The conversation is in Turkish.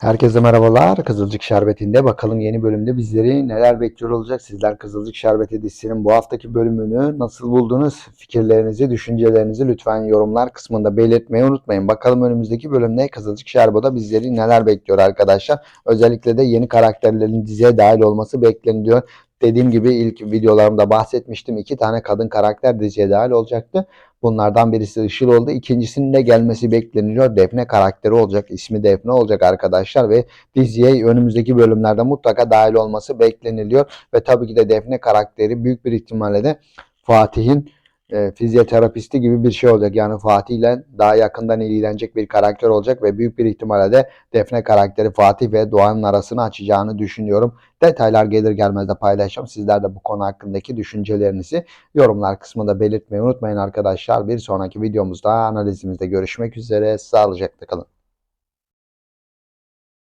Herkese merhabalar. Kızılcık Şerbeti'nde bakalım yeni bölümde bizleri neler bekliyor olacak. Sizler Kızılcık Şerbeti dizisinin bu haftaki bölümünü nasıl buldunuz? Fikirlerinizi, düşüncelerinizi lütfen yorumlar kısmında belirtmeyi unutmayın. Bakalım önümüzdeki bölümde Kızılcık Şerbeti'de bizleri neler bekliyor arkadaşlar. Özellikle de yeni karakterlerin diziye dahil olması bekleniliyor. Dediğim gibi ilk videolarımda bahsetmiştim. İki tane kadın karakter diziye dahil olacaktı. Bunlardan birisi Işıl oldu. İkincisinin de gelmesi bekleniyor. Defne karakteri olacak. İsmi Defne olacak arkadaşlar ve diziye önümüzdeki bölümlerde mutlaka dahil olması bekleniliyor. Ve tabii ki de Defne karakteri büyük bir ihtimalle de Fatih'in e, fizyoterapisti gibi bir şey olacak. Yani Fatih ile daha yakından ilgilenecek bir karakter olacak ve büyük bir ihtimalle de Defne karakteri Fatih ve Doğan'ın arasını açacağını düşünüyorum. Detaylar gelir gelmez de paylaşacağım. Sizler de bu konu hakkındaki düşüncelerinizi yorumlar kısmında belirtmeyi unutmayın arkadaşlar. Bir sonraki videomuzda analizimizde görüşmek üzere. Sağlıcakla kalın.